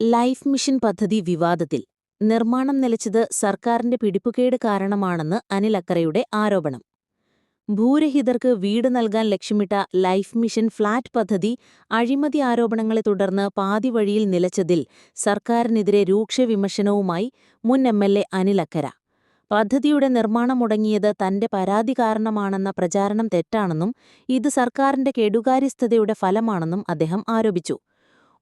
Life mission പദ്ധതി വിവാദത്തിൽ നിർമ്മാണം നിലച്ചത് സർക്കാരിന്റെ പിടിപ്പുകേട് കാരണമാണെന്ന് അനിൽ അക്കരയുടെ ആരോപണം. ഭൂരഹിതർക്ക് വീട് നൽകാൻ ലക്ഷ്യമിട്ട ലൈഫ് മിഷൻ ഫ്ളാറ്റ് പദ്ധതി അഴിമതി ആരോപണങ്ങളെ തുടർന്ന് പാതിവഴിയിൽ നിലച്ചതിൽ സർക്കാരിനെതിരെ രൂക്ഷ വിമർശനവുമായി മുൻ M L A Anil Akkara. പദ്ധതിയുടെ നിർമ്മാണം മുടങ്ങിയത് തന്റെ പരാതി കാരണമാണെന്ന പ്രചാരണം തെറ്റാണെന്നും ഇത് സർക്കാരിന്റെ കെടുകാര്യസ്ഥതയുടെ ഫലമാണെന്നും അദ്ദേഹം ആരോപിച്ചു.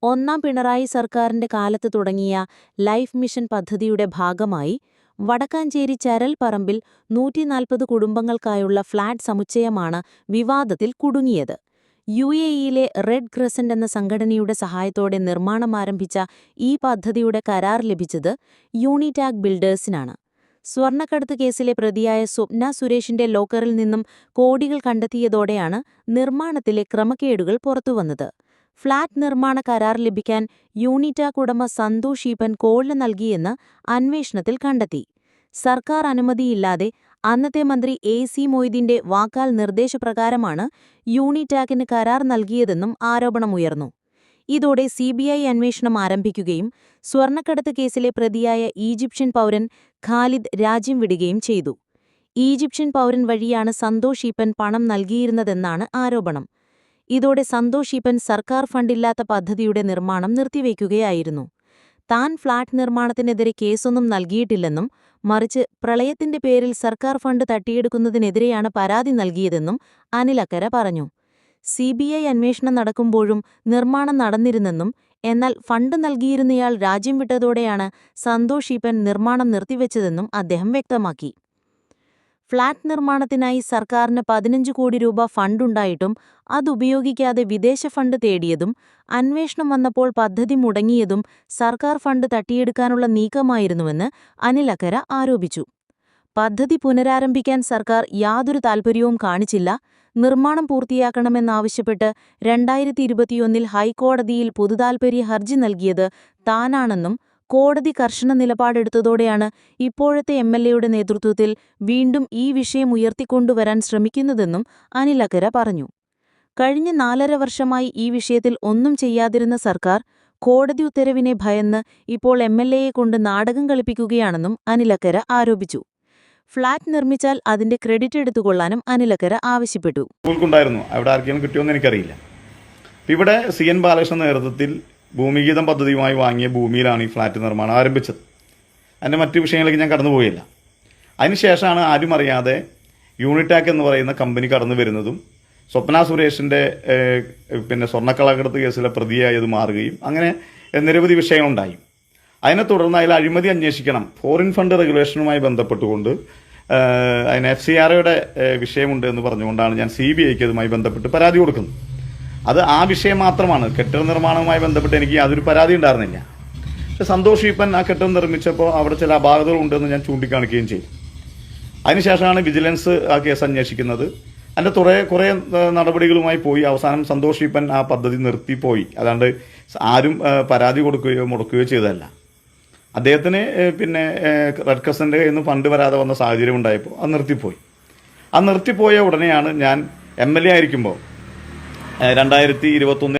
ഒന്നാം പിണറായി സർക്കാരിന്റെ കാലത്ത് തുടങ്ങിയ ലൈഫ് മിഷൻ പദ്ധതിയുടെ ഭാഗമായി വടക്കാഞ്ചേരി ചരൽ പറമ്പിൽ നൂറ്റിനാൽപ്പത് കുടുംബങ്ങൾക്കായുള്ള ഫ്ളാറ്റ് സമുച്ചയമാണ് വിവാദത്തിൽ കുടുങ്ങിയത്. യു എ ഇയിലെ റെഡ് ക്രസന്റ് എന്ന സംഘടനയുടെ സഹായത്തോടെ നിർമ്മാണം ആരംഭിച്ച ഈ പദ്ധതിയുടെ കരാർ ലഭിച്ചത് യൂണിടാഗ് ബിൽഡേഴ്സിനാണ്. സ്വർണക്കടത്ത് കേസിലെ പ്രതിയായ സ്വപ്ന സുരേഷിന്റെ ലോക്കറിൽ നിന്നും കോടികൾ കണ്ടെത്തിയതോടെയാണ് നിർമ്മാണത്തിലെ ക്രമക്കേടുകൾ പുറത്തുവന്നത്. ഫ്ളാറ്റ് നിർമ്മാണ കരാർ ലഭിക്കാൻ യൂണിറ്റാക് ഉടമ സന്തോഷ് ഈപ്പൻ കോളിന് നൽകിയെന്ന് അന്വേഷണത്തിൽ കണ്ടെത്തി. സർക്കാർ അനുമതിയില്ലാതെ അന്നത്തെ മന്ത്രി എ സി മൊയ്തീന്റെ വാക്കാൽ നിർദ്ദേശപ്രകാരമാണ് യൂണിറ്റാക്കിന് കരാർ നൽകിയതെന്നും ആരോപണമുയർന്നു. ഇതോടെ സിബിഐ അന്വേഷണം ആരംഭിക്കുകയും സ്വർണക്കടത്ത് കേസിലെ പ്രതിയായ ഈജിപ്ഷ്യൻ പൗരൻ ഖാലിദ് രാജ്യം വിടുകയും ചെയ്തു. ഈജിപ്ഷ്യൻ പൗരൻ വഴിയാണ് സന്തോഷ് ഈപ്പൻ പണം നൽകിയിരുന്നതെന്നാണ് ആരോപണം. ഇതോടെ സന്തോഷീപ്പൻ സർക്കാർ ഫണ്ടില്ലാത്ത പദ്ധതിയുടെ നിർമ്മാണം നിർത്തിവെക്കുകയായിരുന്നു. താൻ ഫ്ളാറ്റ് നിർമ്മാണത്തിനെതിരെ കേസൊന്നും നൽകിയിട്ടില്ലെന്നും മറിച്ച് പ്രളയത്തിന്റെ പേരിൽ സർക്കാർ ഫണ്ട് തട്ടിയെടുക്കുന്നതിനെതിരെയാണ് പരാതി നൽകിയതെന്നും അനിലക്കര പറഞ്ഞു. സിബിഐ അന്വേഷണം നടക്കുമ്പോഴും നിർമ്മാണം നടന്നിരുന്നെന്നും എന്നാൽ ഫണ്ട് നൽകിയിരുന്നയാൾ രാജ്യം വിട്ടതോടെയാണ് സന്തോഷീപ്പൻ നിർമ്മാണം നിർത്തിവെച്ചതെന്നും അദ്ദേഹം വ്യക്തമാക്കി. ഫ്ളാറ്റ് നിർമ്മാണത്തിനായി സർക്കാരിന് പതിനഞ്ച് കോടി രൂപ ഫണ്ടുണ്ടായിട്ടും അതുപയോഗിക്കാതെ വിദേശ ഫണ്ട് തേടിയതും അന്വേഷണം വന്നപ്പോൾ പദ്ധതി മുടങ്ങിയതും സർക്കാർ ഫണ്ട് തട്ടിയെടുക്കാനുള്ള നീക്കമായിരുന്നുവെന്ന് അനിൽ അക്കര ആരോപിച്ചു. പദ്ധതി പുനരാരംഭിക്കാൻ സർക്കാർ യാതൊരു താൽപ്പര്യവും കാണിച്ചില്ല. നിർമ്മാണം പൂർത്തിയാക്കണമെന്നാവശ്യപ്പെട്ട് രണ്ടായിരത്തി ഇരുപത്തിയൊന്നിൽ ഹൈക്കോടതിയിൽ പൊതുതാൽപര്യ ഹർജി നൽകിയത് താനാണെന്നും കോടതി കർശന നിലപാടെടുത്തതോടെയാണ് ഇപ്പോഴത്തെ എം എൽ എയുടെ നേതൃത്വത്തിൽ വീണ്ടും ഈ വിഷയം ഉയർത്തിക്കൊണ്ടുവരാൻ ശ്രമിക്കുന്നതെന്നും അനിലക്കര പറഞ്ഞു. കഴിഞ്ഞ നാലര വർഷമായി ഈ വിഷയത്തിൽ ഒന്നും ചെയ്യാതിരുന്ന സർക്കാർ കോടതി ഉത്തരവിനെ ഭയന്ന് ഇപ്പോൾ എം എൽ എയെ കൊണ്ട് നാടകം കളിപ്പിക്കുകയാണെന്നും അനിലക്കര ആരോപിച്ചു. ഫ്ളാറ്റ് നിർമ്മിച്ചാൽ അതിന്റെ ക്രെഡിറ്റ് എടുത്തുകൊള്ളാനും അനിലക്കര ആവശ്യപ്പെട്ടു. എനിക്കറിയില്ല. ഇവിടെ സി എൻ ബാലകൃഷ്ണൻ നേതൃത്വത്തിൽ ഭൂമിഗീതം പദ്ധതിയുമായി വാങ്ങിയ ഭൂമിയിലാണ് ഈ ഫ്ലാറ്റ് നിർമ്മാണം ആരംഭിച്ചത്. അതിന്റെ മറ്റു വിഷയങ്ങളിലേക്ക് ഞാൻ കടന്നു കടന്നുപോയില്ല അതിനുശേഷമാണ് ആരും അറിയാതെ യൂണിറ്റാക്ക് എന്ന് പറയുന്ന കമ്പനി കടന്നു വരുന്നതും സ്വപ്ന സുരേഷിന്റെ പിന്നെ സ്വർണക്കളകടത്ത് കേസിലെ പ്രതിയായത് മാറുകയും അങ്ങനെ നിരവധി വിഷയങ്ങളുണ്ടായി. അതിനെ തുടർന്ന് അതിൽ അഴിമതി അന്വേഷിക്കണം ഫോറിൻ ഫണ്ട് റെഗുലേഷനുമായി ബന്ധപ്പെട്ടുകൊണ്ട് അതിന് എഫ് സി ആർ വിഷയമുണ്ട് എന്ന് പറഞ്ഞുകൊണ്ടാണ് ഞാൻ സി ബി ഐക്ക് അതുമായി ബന്ധപ്പെട്ട് പരാതി കൊടുക്കുന്നത്. അത് ആ വിഷയം മാത്രമാണ്. കെട്ടിട നിർമ്മാണവുമായി ബന്ധപ്പെട്ട് എനിക്ക് യാതൊരു പരാതി ഉണ്ടായിരുന്നില്ല. സന്തോഷ് ഈപ്പൻ ആ കെട്ടിടം നിർമ്മിച്ചപ്പോൾ അവിടെ ചില അപാകതകൾ ഉണ്ടെന്ന് ഞാൻ ചൂണ്ടിക്കാണിക്കുകയും ചെയ്തു. അതിനുശേഷമാണ് വിജിലൻസ് ആ കേസ് അന്വേഷിക്കുന്നത്. അതിന്റെ കുറേ കുറേ നടപടികളുമായി പോയി. അവസാനം സന്തോഷ് ഈപ്പൻ ആ പദ്ധതി നിർത്തിപ്പോയി. അതാണ്ട് ആരും പരാതി കൊടുക്കുകയോ മുടക്കുകയോ ചെയ്തതല്ല. അദ്ദേഹത്തിന് പിന്നെ റെഡ് ക്രസന്റെ കയ്യിൽ നിന്ന് ഫണ്ട് വരാതെ വന്ന സാഹചര്യം ഉണ്ടായപ്പോൾ അത് നിർത്തിപ്പോയി. ആ നിർത്തിപ്പോയ ഉടനെയാണ് ഞാൻ എം എൽ എ ആയിരിക്കുമ്പോൾ രണ്ടായിരത്തി ഇരുപത്തൊന്ന്